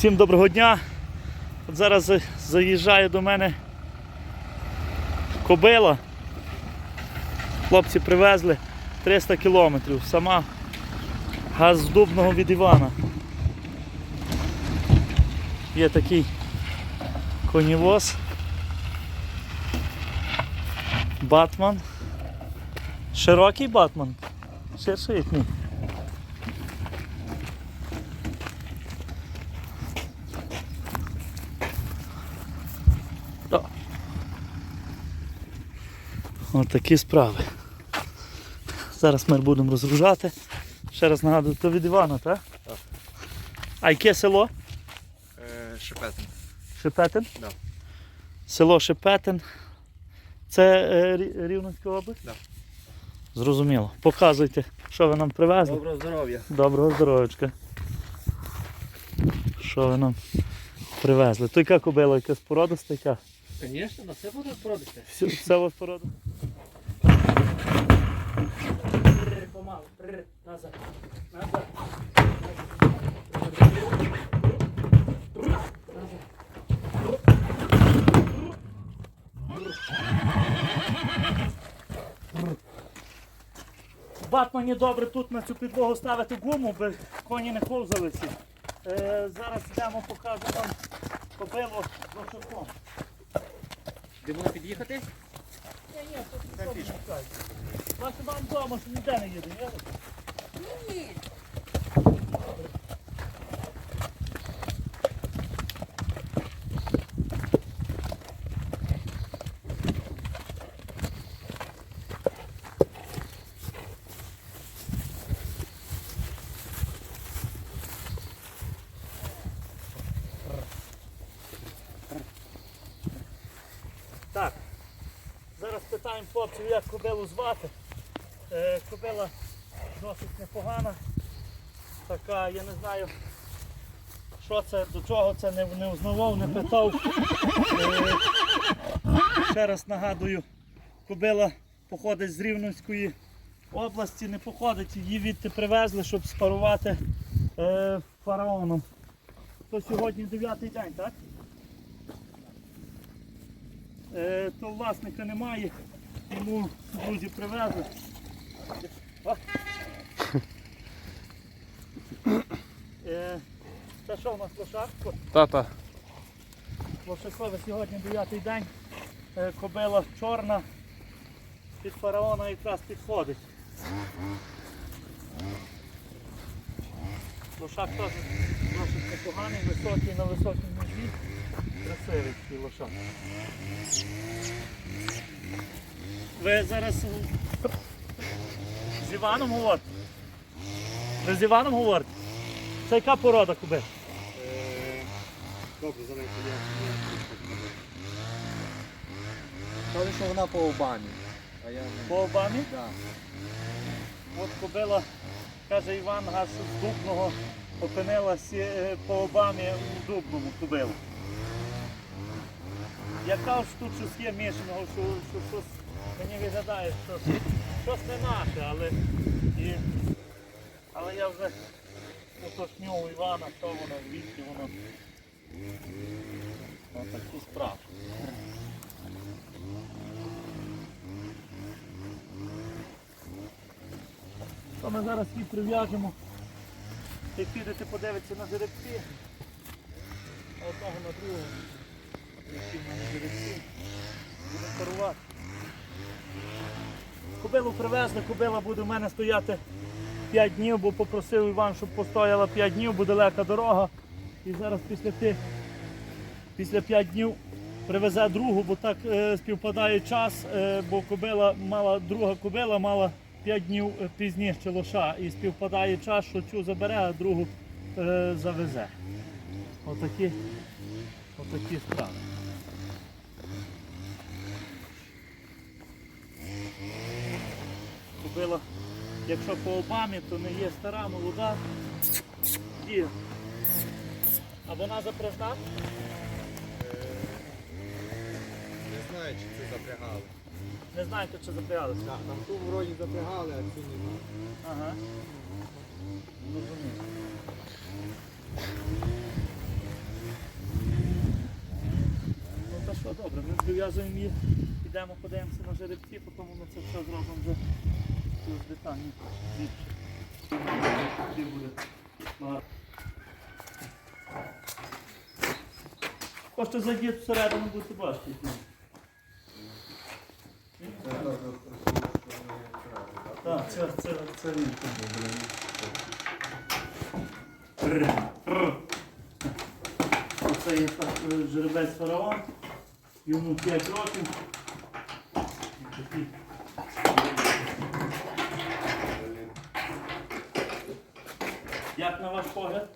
Всім доброго дня. От зараз заїжджає до мене кобила. Хлопці привезли 300 кілометрів. Сама газ Дубного від Івана. Є такий конівоз. Батман. Широкий батман. Ширший як Ось такі справи. Зараз ми будемо розгружати. Ще раз нагадую, то від Івана, так? Так. А яке село? Е, Шепетин. Шепетин? Да. Село Шепетин. Це е, Рі- Рівненська область? Да. Зрозуміло. Показуйте, що ви нам привезли. Доброго здоров'я. Доброго здоров'ячка. Що ви нам привезли? То яка кобила, якась породиста, яка? Звісно, на все буде продати. Все, все у вас порода? Помалу. Прр, Назад. Назад. Батмані добре тут на цю підлогу ставити гуму, бо коні не ковзалися. Е, зараз йдемо, покажу вам кобилу лошаком. Де можна під'їхати? Ні, ні, тут ніхто не. Власне, вам вдома, що ніде не їде, ні? Так, зараз питаємо хлопців, як кобилу звати. Е, кобила досить непогана. Така, я не знаю, що це, до чого це не, не узнавав, не питав. Е, ще раз нагадую, кобила походить з Рівненської області, не походить, її відти привезли, щоб спарувати е, фараоном. То сьогодні дев'ятий день, так? Е, то власника немає, йому друзі привезли. Е, Це що у нас лошадко? Тата. Лошакове сьогодні дев'ятий день. Е, Кобила чорна. Під фараона якраз підходить. Лошак теж досить непоганий, високий на високій ножі. Красивий такий лошак. Ви зараз з Іваном говорите? Ви з Іваном говорите? Це яка порода куби? Добре, зараз я. Каже, що вона по Обамі. А я не. По Обамі? Да. От кобила, каже Іван, аж з Дубного опинилася е, по Обамі у Дубному кобилу. Яка ж тут щось є мішаного, що, що щось мені виглядає, що щось не наше, але, і, але я вже уточню у Івана, що воно, звідки воно. Ось такі справи. То ми зараз її прив'яжемо. Як підете подивитися на жеребці. Одного на другого. Які в мене жеребці. Будемо парувати. Кобилу привезли, кобила буде в мене стояти 5 днів, бо попросив Іван, щоб постояла 5 днів, бо далека дорога. І зараз після тих, після 5 днів привезе другу, бо так е, співпадає час, е, бо кобила мала, друга кобила мала 5 днів е, пізніше лоша і співпадає час, що цю забере, а другу е, завезе. Отакі, отакі справи. кобила, якщо по обамі, то не є стара, молода. І... А вона запряжна? Не знаю, чи це запрягали. Не знаєте, чи запрягали? Так, там ту вроді запрягали, а цю ні. Ага. Розумію. Ну та що, добре, ми прив'язуємо її, підемо, подивимося на жеребці, потім ми це все зробимо вже тут детально. більше. Тоді буде багато. Хочете зайдіть всередину, будете бачити. Так, це, це, це він. Р, р. Оце є так, е, жеребець фараон. Йому 5 років. Такий. На ваш погляд?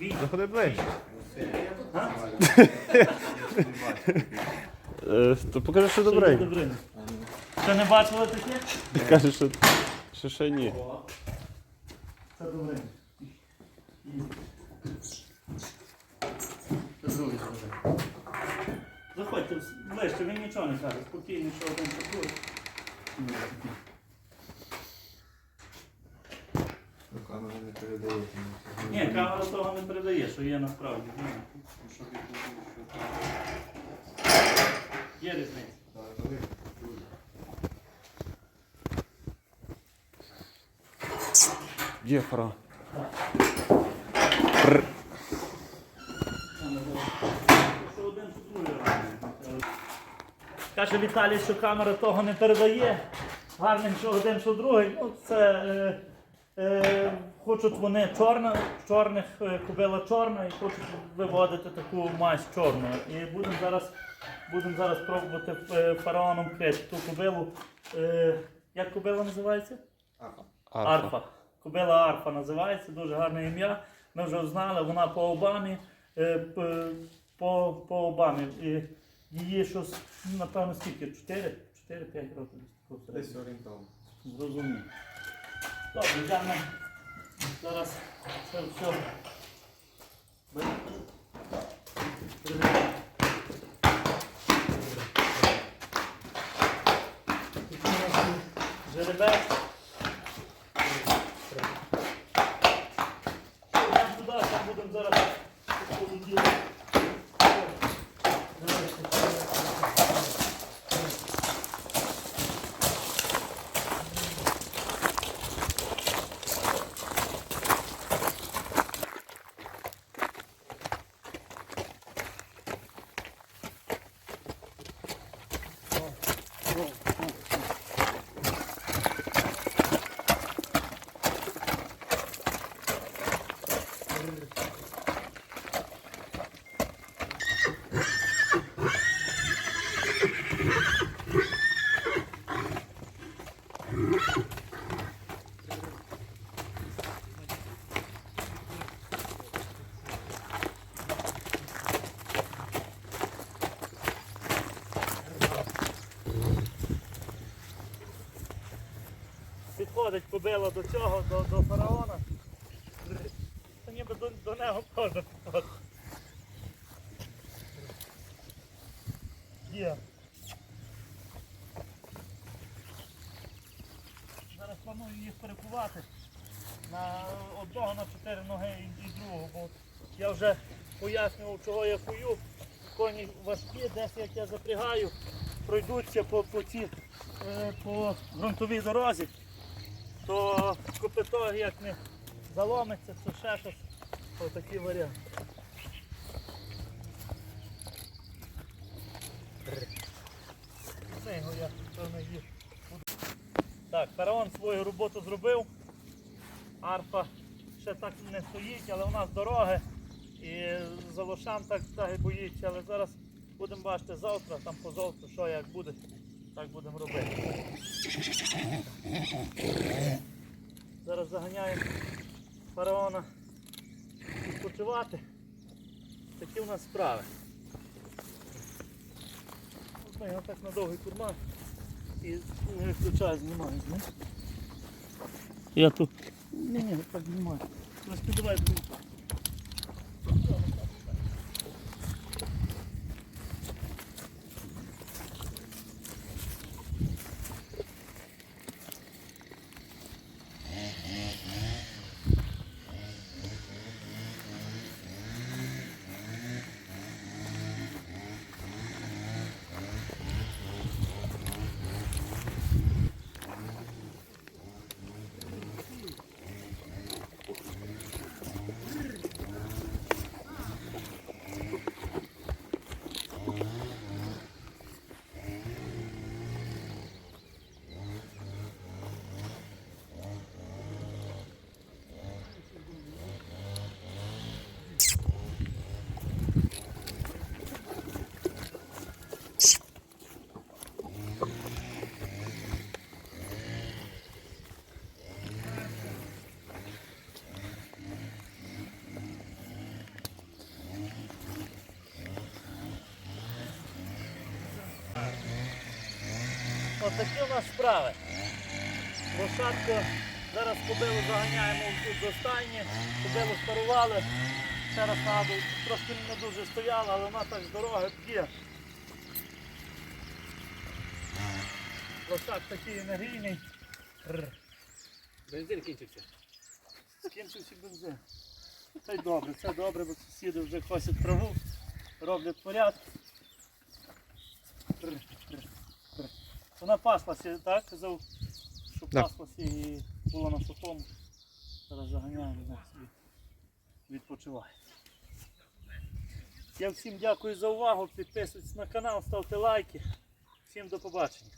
Віть. Заходи ближче. Е, То покажи, що Що добре. Ще не бачили таке? Ти кажеш, що, що ще ні. Це добре. Це другий добре. Заходьте ближче, він нічого не каже, спокійно, що один такий. Камера не передає. Ні, камера того не передає, що є насправді. Ні. Є різниця. Є фара. Один. Каже Віталій, що камера того не передає. Гарним, що один, що другий. Ну, це е, е, хочуть вони чорна, чорних е, кобила чорна і хочуть виводити таку мазь чорну. І будемо зараз, будемо зараз пробувати е, фараоном крити ту кобилу. Е, як кобила називається? Арфа. Кобила Арфа називається, дуже гарне ім'я. Ми вже знали, вона по Обамі. е, По, по Обамі. І її щось, напевно, скільки? 4? 4-5 років. десь орієнтовно. Зрозумів. Добре, йдемо. Зараз це все. Жеребець. Йдемо туди, там будемо зараз полуділи. Підходить кобила до цього, до, до фараона. До, до нього кожен підходить. Зараз планую їх перекувати на одного на чотири ноги і, другого, бо я вже пояснював, чого я кую. Коні важкі, десь як я запрягаю, пройдуться по, по, ці, е, по ґрунтовій дорозі то копито як не заломиться, то ще щось. Отакий варіант. Так, фараон свою роботу зробив. Арфа ще так не стоїть, але у нас дороги. І за лошам так, так і боїться. Але зараз будемо бачити завтра, там позавтра, що як буде, так будемо робити. Зараз заганяємо фараона відпочивати. Такі у нас справи. Ми його так на довгий курман і не включаю, знімаю. Я тут. Ні, ні, так знімаю. Просто давай будемо. такі у нас справи. Лошадку зараз кобилу заганяємо в- до стайні, кобилу спарували. Ще раз нагадую, трошки не дуже стояла, але вона так з дороги б'є. Лошак такий енергійний. Бензин кінчився. Скінчився бензин. Це й добре, це добре, бо сусіди вже косять траву, роблять порядки. Вона паслася, так? Казав, що Да. паслася і була на сухому. Зараз заганяємо, вона собі відпочиває. Я всім дякую за увагу. Підписуйтесь на канал, ставте лайки. Всім до побачення.